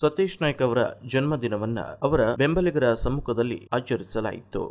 ಸತೀಶ್ ನಾಯ್ಕ್ ಅವರ ಜನ್ಮದಿನವನ್ನ ಅವರ ಬೆಂಬಲಿಗರ ಸಮ್ಮುಖದಲ್ಲಿ ಆಚರಿಸಲಾಯಿತು.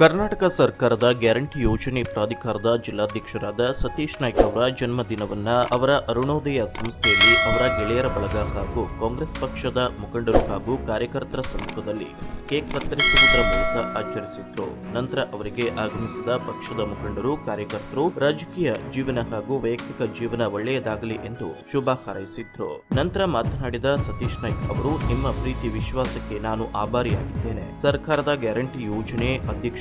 ಕರ್ನಾಟಕ ಸರ್ಕಾರದ ಗ್ಯಾರಂಟಿ ಯೋಜನೆ ಪ್ರಾಧಿಕಾರದ ಜಿಲ್ಲಾಧ್ಯಕ್ಷರಾದ ಸತೀಶ್ ನಾಯ್ಕ್ ಅವರ ಜನ್ಮದಿನವನ್ನ ಅವರ ಅರುಣೋದಯ ಸಂಸ್ಥೆಯಲ್ಲಿ ಅವರ ಗೆಳೆಯರ ಬಳಗ ಹಾಗೂ ಕಾಂಗ್ರೆಸ್ ಪಕ್ಷದ ಮುಖಂಡರು ಹಾಗೂ ಕಾರ್ಯಕರ್ತರ ಸಮ್ಮುಖದಲ್ಲಿ ಕೇಕ್ ಕತ್ತರಿಸುವುದರ ಮೂಲಕ ಆಚರಿಸಿದ್ರು ನಂತರ ಅವರಿಗೆ ಆಗಮಿಸಿದ ಪಕ್ಷದ ಮುಖಂಡರು, ಕಾರ್ಯಕರ್ತರು ರಾಜಕೀಯ ಜೀವನ ಹಾಗೂ ವೈಯಕ್ತಿಕ ಜೀವನ ಒಳ್ಳೆಯದಾಗಲಿ ಎಂದು ಶುಭ ಹಾರೈಸಿದ್ರು. ನಂತರ ಮಾತನಾಡಿದ ಸತೀಶ್ ನಾಯ್ಕ್ ಅವರು, ನಿಮ್ಮ ಪ್ರೀತಿ, ವಿಶ್ವಾಸಕ್ಕೆ ನಾನು ಆಭಾರಿಯಾಗಿದ್ದೇನೆ. ಸರ್ಕಾರದ ಗ್ಯಾರಂಟಿ ಯೋಜನೆ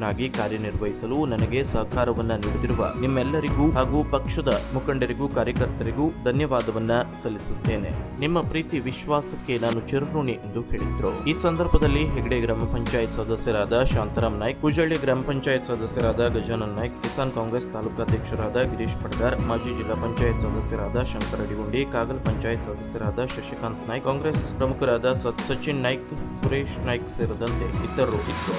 ಅಧ್ಯಕ್ಷನಾಗಿ ಕಾರ್ಯನಿರ್ವಹಿಸಲು ನನಗೆ ಸಹಕಾರವನ್ನ ನೀಡುತ್ತಿರುವ ನಿಮ್ಮೆಲ್ಲರಿಗೂ ಹಾಗೂ ಪಕ್ಷದ ಮುಖಂಡರಿಗೂ ಕಾರ್ಯಕರ್ತರಿಗೂ ಧನ್ಯವಾದವನ್ನ ಸಲ್ಲಿಸುತ್ತೇನೆ. ನಿಮ್ಮ ಪ್ರೀತಿ ವಿಶ್ವಾಸಕ್ಕೆ ನಾನು ಚಿರಋಣಿ ಎಂದು ಹೇಳಿದ್ರು. ಈ ಸಂದರ್ಭದಲ್ಲಿ ಹೆಗಡೆ ಗ್ರಾಮ ಪಂಚಾಯತ್ ಸದಸ್ಯರಾದ ಶಾಂತರಾಮ್ ನಾಯ್ಕ್, ಕುಜಳ್ಳಿ ಗ್ರಾಮ ಪಂಚಾಯತ್ ಸದಸ್ಯರಾದ ಗಜಾನನ್ ನಾಯ್ಕ್, ಕಿಸಾನ್ ಕಾಂಗ್ರೆಸ್ ತಾಲೂಕಾಧ್ಯಕ್ಷರಾದ ಗಿರೀಶ್ ಪಡ್ಗಾರ್ ಮಾಜಿ ಜಿಲ್ಲಾ ಪಂಚಾಯತ್ ಸದಸ್ಯರಾದ ಶಂಕರ ಅಡಿಗುಂಡಿ ಕಾಗಲ್ ಪಂಚಾಯತ್ ಸದಸ್ಯರಾದ ಶಶಿಕಾಂತ್ ನಾಯ್ಕ್, ಕಾಂಗ್ರೆಸ್ ಪ್ರಮುಖರಾದ ಸಚಿನ್ ನಾಯ್ಕ್, ಸುರೇಶ್ ನಾಯ್ಕ್ ಸೇರಿದಂತೆ ಇತರರು ಇದ್ದರು.